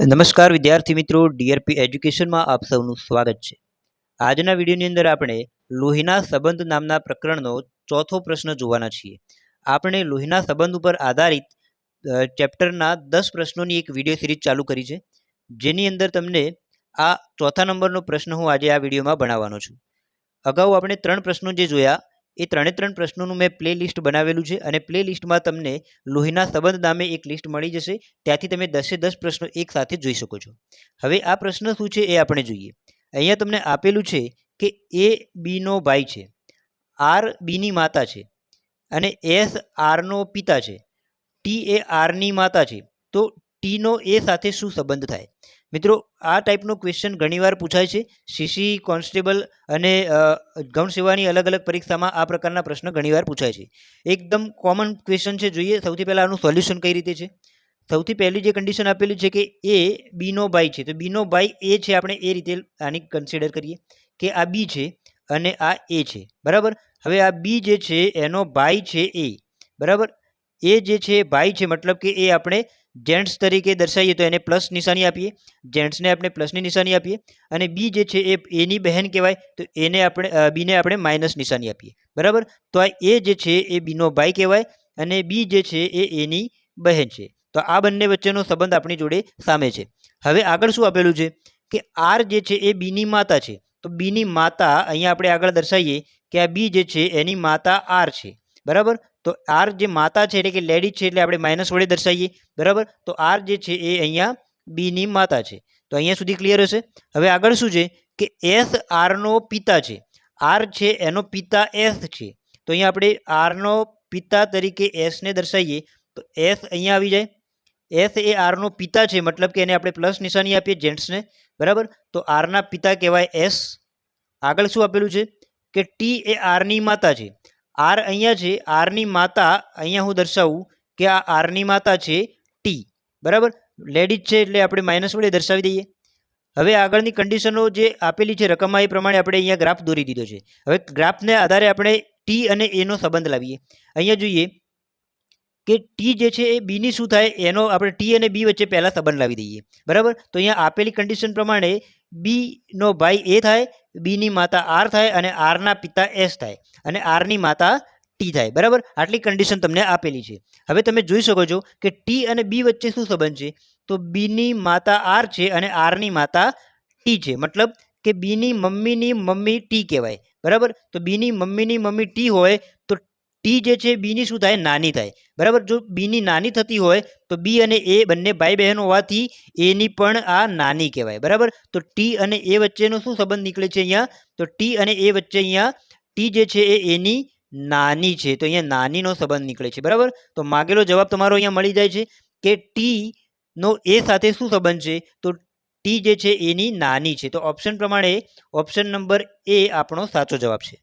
નમસ્કાર વિદ્યાર્થી મિત્રો, ડીઆરપી એજ્યુકેશનમાં આપ સૌનું સ્વાગત છે. આજના વિડીયોની અંદર આપણે લોહીના સંબંધ નામના પ્રકરણનો ચોથો પ્રશ્ન જોવાના છીએ. આપણે લોહીના સંબંધ ઉપર આધારિત ચેપ્ટરના દસ પ્રશ્નોની એક વીડિયો સિરીઝ ચાલુ કરી છે. જેની અંદર તમને આ ચોથા નંબરનો પ્રશ્ન હું આજે આ વિડીયોમાં ભણાવવાનો છું. અગાઉ આપણે ત્રણ પ્રશ્નો જે જોયા એ ત્રણે ત્રણ પ્રશ્નોનું મેં પ્લે લિસ્ટ બનાવેલું છે અને પ્લે લિસ્ટમાં તમને લોહીના સંબંધ નામે એક લિસ્ટ મળી જશે. ત્યાંથી તમે દસે દસ પ્રશ્નો એક સાથે જોઈ શકો છો. હવે આ પ્રશ્ન શું છે એ આપણે જોઈએ. અહીંયા તમને આપેલું છે કે એ બીનો ભાઈ છે, આર બીની માતા છે અને એસ આરનો પિતા છે. ટી એ આરની માતા છે. તો ટીનો એ સાથે શું સંબંધ થાય? મિત્રો, આ ટાઈપનો ક્વેશ્ચન ઘણીવાર પૂછાય છે. સીસી કોન્સ્ટેબલ અને ગૌણ સેવાની અલગ અલગ પરીક્ષામાં આ પ્રકારના પ્રશ્ન ઘણીવાર પૂછાય છે. એકદમ કોમન ક્વેશ્ચન છે જોઈએ, સૌથી પહેલાં આનું સોલ્યુશન કઈ રીતે છે? સૌથી પહેલી જે કન્ડિશન આપેલી છે કે એ બીનો ભાઈ છે. તો બીનો ભાઈ એ છે, આપણે એ રીતે આની કન્સિડર કરીએ કે આ બી છે અને આ એ છે. બરાબર? હવે આ બી જે છે, એનો ભાઈ છે એ બરાબર? એ જે છે, ભાઈ છે, મતલબ કે એ આપણે જેન્ટ્સ તરીકે દર્શાવીએ તો એને પ્લસ નિશાની આપીએ. જેન્ટ્સને આપણે પ્લસની નિશાની આપીએ. અને બી જે છે, એ એની બહેન કહેવાય, તો એને આપણે બીને આપણે માઇનસ નિશાની આપીએ. બરાબર? તો આ એ જે છે, એ બીનો ભાઈ કહેવાય અને બી જે છે, એ એની બહેન છે. તો આ બંને વચ્ચેનો સંબંધ આપણી જોડે સામે છે. હવે આગળ શું આપેલું છે? કે આર જે છે, એ બીની માતા છે. તો બીની માતા અહીંયા આપણે આગળ દર્શાવીએ કે આ બી જે છે, એની માતા આર છે. બરાબર? તો આર જે માતા છે એટલે કે લેડીઝ છે એટલે આપણે માઇનસ વડે દર્શાવીએ, બરાબર? તો આર જે છે એ અહીંયા બીની માતા છે. તો અહીંયા સુધી ક્લિયર હશે? હવે આગળ શું છે? કે એસ આરનો પિતા છે. આર છે એનો પિતા એસ છે. તો અહીંયા આપણે આરનો પિતા તરીકે એસને દર્શાવીએ, તો એસ અહીંયા આવી જાય. એસ એ આરનો પિતા છે, મતલબ કે એને આપણે પ્લસ નિશાની આપીએ જેન્ટ્સને બરાબર? તો આરના પિતા કહેવાય એસ આગળ શું આપેલું છે? કે ટી એ આરની માતા છે. આર અહીંયા છે, આરની માતા અહીંયા હું દર્શાવું કે આ આરની માતા છે ટી બરાબર? લેડીઝ છે એટલે આપણે માઇનસ વડે દર્શાવી દઈએ. હવે આગળની કન્ડિશનો જે આપેલી છે રકમમાં એ પ્રમાણે આપણે અહીંયા ગ્રાફ દોરી દીધો છે. હવે ગ્રાફને આધારે આપણે ટી અને એનો સંબંધ લાવીએ. અહીંયા જોઈએ કે ટી જે છે એ બીની શું થાય? એનો આપણે ટી અને બી વચ્ચે પહેલાં સંબંધ લાવી દઈએ. બરાબર? તો અહીંયા આપેલી કન્ડિશન પ્રમાણે બીનો ભાઈ એ થાય બીની માતા આર થાય અને આરના પિતા એસ થાય અને આરની માતા ટી થાય. બરાબર? આટલી કન્ડિશન તમને આપેલી છે. હવે તમે જોઈ શકો છો કે ટી અને બી વચ્ચે શું સંબંધ છે? તો બીની માતા આર છે અને આરની માતા ટી છે. મતલબ કે બીની મમ્મીની મમ્મી ટી કહેવાય. બરાબર? તો બીની મમ્મીની મમ્મી ટી હોય તો ટી જે છે બીની શું થાય? નાની થાય. બરાબર? જો બીની નાની થતી હોય, તો બી અને એ બંને ભાઈ બહેન હોવાથી એની પણ આ નાની કહેવાય. બરાબર? તો ટી અને એ વચ્ચેનો શું સંબંધ નીકળે છે અહીંયા? તો ટી અને એ વચ્ચે અહીંયા ટી જે છે, એ એની નાની છે. તો અહીંયા નાનીનો સંબંધ નીકળે છે. બરાબર? તો માગેલો જવાબ તમારો અહીંયા મળી જાય છે કે ટી નો એ સાથે શું સંબંધ છે? તો ટી જે છે, એની નાની છે. તો ઓપ્શન પ્રમાણે ઓપ્શન નંબર એ આપણો સાચો જવાબ છે.